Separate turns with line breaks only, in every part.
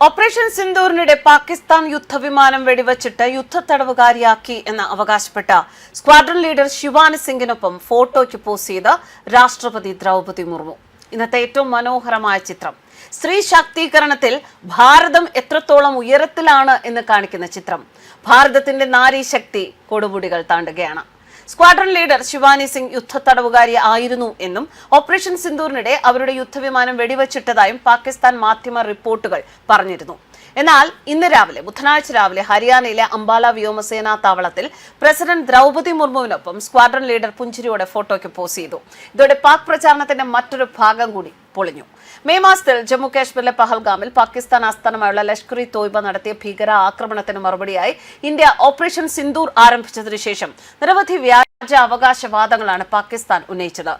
Operation സിന്ദൂറിനിടെ Pakistan യുദ്ധവിമാനം വെടിവച്ചിട്ട് യുദ്ധത്തടവുകാരിയാക്കി എന്ന് അവകാശപ്പെട്ട squadron leader Shivani സിംഗിനൊപ്പം ഫോട്ടോയ്ക്ക് പോസ് ചെയ്ത രാഷ്ട്രപതി ദ്രൗപതി മുർമു. ഇന്നത്തെ ഏറ്റവും മനോഹരമായ ചിത്രം. സ്ത്രീ ശാക്തീകരണത്തിൽ ഭാരതം എത്രത്തോളം ഉയരത്തിലാണ് എന്ന് കാണിക്കുന്ന ചിത്രം. ഭാരതത്തിന്റെ നാരീശക്തി കൊടുമുടികൾ താണ്ടുകയാണ്. സ്ക്വാഡ്രൺ ലീഡർ ശിവാനി സിംഗ് യുദ്ധത്തടവുകാരി ആയിരുന്നു എന്നും ഓപ്പറേഷൻ സിന്ദൂറിനിടെ അവരുടെ യുദ്ധവിമാനം വെടിവച്ചിട്ടതായും പാകിസ്ഥാൻ മാധ്യമ റിപ്പോർട്ടുകൾ പറഞ്ഞിരുന്നു. എന്നാൽ ഇന്ന് രാവിലെ ബുധനാഴ്ച രാവിലെ ഹരിയാനയിലെ അംബാല വ്യോമസേനാ താവളത്തിൽ പ്രസിഡന്റ് ദ്രൗപതി മുർമുവിനൊപ്പം സ്ക്വാഡ്രൺ ലീഡർ പുഞ്ചിരിയോടെ ഫോട്ടോയ്ക്ക് പോസ് ചെയ്തു. ഇതോടെ പാക് പ്രചാരണത്തിന്റെ മറ്റൊരു ഭാഗം കൂടി പൊളിഞ്ഞു. മെയ് മാസത്തിൽ ജമ്മു കാശ്മീരിലെ പഹൽഗാമിൽ പാകിസ്ഥാൻ ആസ്ഥാനമായുള്ള ലഷ്കർ ഇ തോയ്ബ നടത്തിയ ഭീകര ആക്രമണത്തിന് മറുപടിയായി ഇന്ത്യ ഓപ്പറേഷൻ സിന്ദൂർ ആരംഭിച്ചതിനു ശേഷം നിരവധി വ്യാജ അവകാശവാദങ്ങളാണ് പാകിസ്ഥാൻ ഉന്നയിച്ചത്.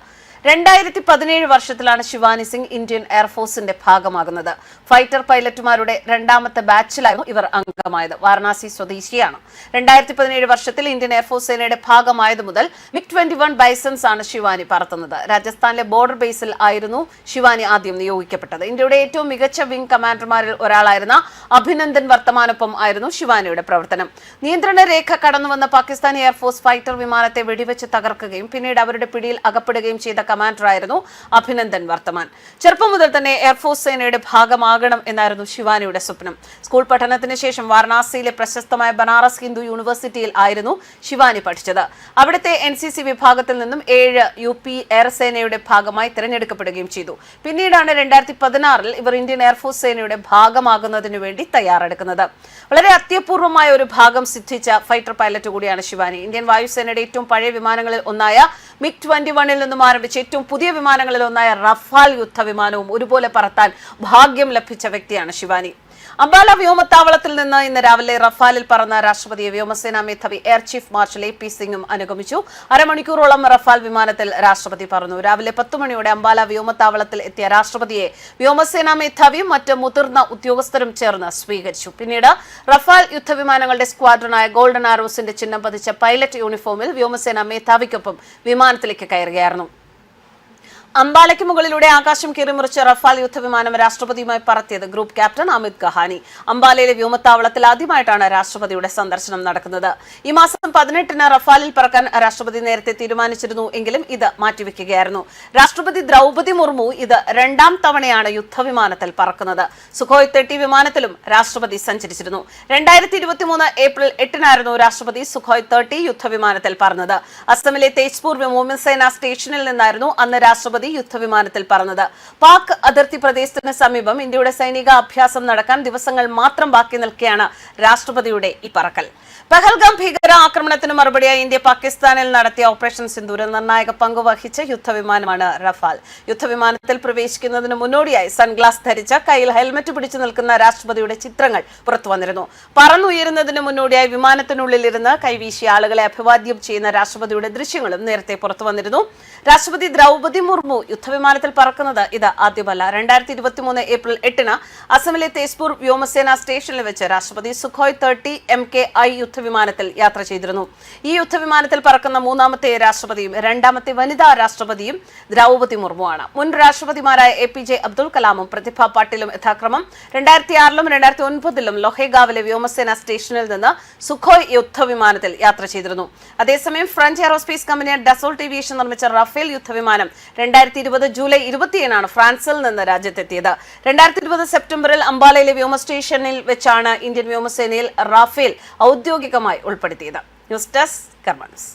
രണ്ടായിരത്തി പതിനേഴ് വർഷത്തിലാണ് ശിവാനി സിംഗ് ഇന്ത്യൻ എയർഫോഴ്സിന്റെ ഭാഗമാകുന്നത്. ഫൈറ്റർ പൈലറ്റുമാരുടെ രണ്ടാമത്തെ ബാച്ചിലായിരുന്നു ഇവർ അംഗമായത്. വാരണാസി സ്വദേശിയാണ്. രണ്ടായിരത്തി പതിനേഴ് വർഷത്തിൽ ഇന്ത്യൻ എയർഫോഴ്സ് സേനയുടെ ഭാഗമായത് മുതൽ മിഗ് ട്വന്റി വൺ ബൈസൺസ് ആണ് ശിവാനി പറത്തുന്നത്. രാജസ്ഥാനിലെ ബോർഡർ ബേസിൽ ആയിരുന്നു ശിവാനി ആദ്യം നിയോഗിക്കപ്പെട്ടത്. ഇന്ത്യയുടെ ഏറ്റവും മികച്ച വിംഗ് കമാൻഡർമാരിൽ ഒരാളായിരുന്ന അഭിനന്ദൻ വർത്തമാനൊപ്പം ആയിരുന്നു ശിവാനിയുടെ പ്രവർത്തനം. നിയന്ത്രണ രേഖ കടന്നുവന്ന പാകിസ്ഥാനി എയർഫോഴ്സ് ഫൈറ്റർ വിമാനത്തെ വെടിവെച്ച് തകർക്കുകയും പിന്നീട് അവരുടെ പിടിയിൽ അകപ്പെടുകയും ചെയ്ത കമാൻഡറായിരുന്നു അഭിനന്ദൻ വർത്തമാൻ. ചെറുപ്പം മുതൽ തന്നെ എയർഫോഴ്സ് സേനയുടെ ഭാഗമാകണം എന്നായിരുന്നു ശിവാനിയുടെ സ്വപ്നം. സ്കൂൾ പഠനത്തിന് ശേഷം വാരണാസിയിലെ പ്രശസ്തമായ ബനാറസ് ഹിന്ദു യൂണിവേഴ്സിറ്റിയിൽ ആയിരുന്നു ശിവാനി പഠിച്ചത്. അവിടുത്തെ എൻ സി സി വിഭാഗത്തിൽ നിന്നും ഏഴ് യു പി എയർസേനയുടെ ഭാഗമായി തിരഞ്ഞെടുക്കപ്പെടുകയും ചെയ്തു. പിന്നീടാണ് രണ്ടായിരത്തി പതിനാറിൽ ഇവർ ഇന്ത്യൻ എയർഫോഴ്സ് സേനയുടെ ഭാഗമാകുന്നതിനു വേണ്ടി തയ്യാറെടുക്കുന്നത്. വളരെ അത്യപൂർവമായ ഒരു ഭാഗം സിദ്ധിച്ച ഫൈറ്റർ പൈലറ്റ് കൂടിയാണ് ശിവാനി. ഇന്ത്യൻ വായുസേനയുടെ ഏറ്റവും പഴയ വിമാനങ്ങളിൽ ഒന്നായ മിഗ് ട്വന്റി വണ്ണിൽ നിന്നും ആരംഭിച്ച ഏറ്റവും പുതിയ വിമാനങ്ങളിൽ ഒന്നായ റഫാൽ യുദ്ധവിമാനവും ഒരുപോലെ പറത്താൻ ഭാഗ്യം ലഭിച്ച വ്യക്തിയാണ് ശിവാനി. അംബാല വ്യോമത്താവളത്തിൽ നിന്ന് ഇന്ന് രാവിലെ റഫാലിൽ പറന്ന രാഷ്ട്രപതിയെ വ്യോമസേനാ മേധാവി air chief marshal A P സിംഗും അനുഗമിച്ചു. അരമണിക്കൂറോളം റഫാൽ വിമാനത്തിൽ രാഷ്ട്രപതി പറഞ്ഞു രാവിലെ പത്ത് മണിയോടെ അംബാല വ്യോമത്താവളത്തിൽ എത്തിയ രാഷ്ട്രപതിയെ വ്യോമസേനാ മേധാവിയും മറ്റ് മുതിർന്ന ഉദ്യോഗസ്ഥരും ചേർന്ന് സ്വീകരിച്ചു. പിന്നീട് റഫാൽ യുദ്ധവിമാനങ്ങളുടെ സ്ക്വാഡ്രനായ ഗോൾഡൻ ആരോസിന്റെ ചിഹ്നം പതിച്ച പൈലറ്റ് യൂണിഫോമിൽ വ്യോമസേനാ മേധാവിക്കൊപ്പം വിമാനത്തിലേക്ക് കയറുകയായിരുന്നു. അംബാലയ്ക്ക് മുകളിലൂടെ ആകാശം കീറിമുറിച്ച റഫാൽ യുദ്ധവിമാനം രാഷ്ട്രപതിയുമായി പറത്തിയത് ഗ്രൂപ്പ് ക്യാപ്റ്റൻ അമിത് കഹാനി അംബാലയിലെ വ്യോമത്താവളത്തിൽ ആദ്യമായിട്ടാണ് രാഷ്ട്രപതിയുടെ സന്ദർശനം നടക്കുന്നത്. ഈ മാസം പതിനെട്ടിന് റഫാലിൽ പറക്കാൻ രാഷ്ട്രപതി നേരത്തെ തീരുമാനിച്ചിരുന്നു. എങ്കിലും ഇത് മാറ്റിവെക്കുകയായിരുന്നു. രാഷ്ട്രപതി ദ്രൗപതി മുർമു ഇത് രണ്ടാം തവണയാണ് യുദ്ധവിമാനത്തിൽ പറക്കുന്നത്. സുഖോയ് തേർട്ടി വിമാനത്തിലും രാഷ്ട്രപതി സഞ്ചരിച്ചിരുന്നു. രണ്ടായിരത്തി ഇരുപത്തിമൂന്ന് ഏപ്രിൽ എട്ടിനായിരുന്നു രാഷ്ട്രപതി സുഖോയ് തേർട്ടി യുദ്ധവിമാനത്തിൽ പറന്നത്. അസമിലെ തേജ്പൂർ വ്യോമസേന സ്റ്റേഷനിൽ നിന്നായിരുന്നു അന്ന് രാഷ്ട്രപതി യുദ്ധവിമാനത്തിൽ പറഞ്ഞത് പാക് അതിർത്തി പ്രദേശത്തിന് സമീപം ഇന്ത്യയുടെ സൈനിക അഭ്യാസം നടക്കാൻ ദിവസങ്ങൾ മാത്രം ബാക്കി നിൽക്കെയാണ് രാഷ്ട്രപതിയുടെ ഈ പറക്കൽ. പെഹൽഗാം ഭീകര ആക്രമണത്തിന് മറുപടിയായി ഇന്ത്യ പാകിസ്ഥാനിൽ നടത്തിയ ഓപ്പറേഷൻ സിന്ദൂരിൽ നിർണായക പങ്ക് വഹിച്ച യുദ്ധവിമാനമാണ് റഫാൽ. യുദ്ധവിമാനത്തിൽ പ്രവേശിക്കുന്നതിന് മുന്നോടിയായി സൺഗ്ലാസ് ധരിച്ച കയ്യിൽ ഹെൽമറ്റ് പിടിച്ചു നിൽക്കുന്ന രാഷ്ട്രപതിയുടെ ചിത്രങ്ങൾ പുറത്തു വന്നിരുന്നു. പറന്നുയരുന്നതിന് മുന്നോടിയായി വിമാനത്തിനുള്ളിൽ ഇരുന്ന് കൈവീശി ആളുകളെ അഭിവാദ്യം ചെയ്യുന്ന രാഷ്ട്രപതിയുടെ ദൃശ്യങ്ങളും നേരത്തെ പുറത്തു വന്നിരുന്നു. രാഷ്ട്രപതി ദ്രൗപതി മുർമു യുദ്ധവിമാനത്തിൽ പറക്കുന്നത് ഇത് ആദ്യമല്ല. രണ്ടായിരത്തി ഇരുപത്തിമൂന്ന് ഏപ്രിൽ എട്ടിന് അസമിലെ തേസ്പൂർ വ്യോമസേന സ്റ്റേഷനിൽ വെച്ച് രാഷ്ട്രപതി Sukhoi thirty M K I യുദ്ധവിമാനത്തിൽ യാത്ര ചെയ്തിരുന്നു. ഈ യുദ്ധവിമാനത്തിൽ പറക്കുന്ന മൂന്നാമത്തെ രാഷ്ട്രപതിയും രണ്ടാമത്തെ വനിതാ രാഷ്ട്രപതിയും ദ്രൗപതി മുർമുവാണ്. മുൻ രാഷ്ട്രപതിമാരായ എ പി ജെ അബ്ദുൾ കലാമും പ്രതിഭ പാട്ടീലും യഥാക്രമം രണ്ടായിരത്തി ആറിലും രണ്ടായിരത്തി ഒൻപതിലും ലൊഹേഗാവിലെ വ്യോമസേന സ്റ്റേഷനിൽ നിന്ന് സുഖോയ് യുദ്ധവിമാനത്തിൽ യാത്ര ചെയ്തിരുന്നു. അതേസമയം ഫ്രഞ്ച് എയറോസ്പേസ് കമ്പനിയായ ഡസോൾട്ട് ഏവിയേഷൻ നിർമ്മിച്ച റഫേൽ യുദ്ധവിമാനം ഇരുപത് ജൂലൈ ഇരുപത്തിയേഴാണ് ഫ്രാൻസിൽ നിന്ന് രാജ്യത്തെത്തിയത്. രണ്ടായിരത്തി ഇരുപത് സെപ്റ്റംബറിൽ അംബാലയിലെ വ്യോമ സ്റ്റേഷനിൽ വെച്ചാണ് ഇന്ത്യൻ വ്യോമസേനയിൽ റാഫേൽ ഔദ്യോഗികമായി ഉൾപ്പെടുത്തിയത്. News desk കർമ്മൻസ്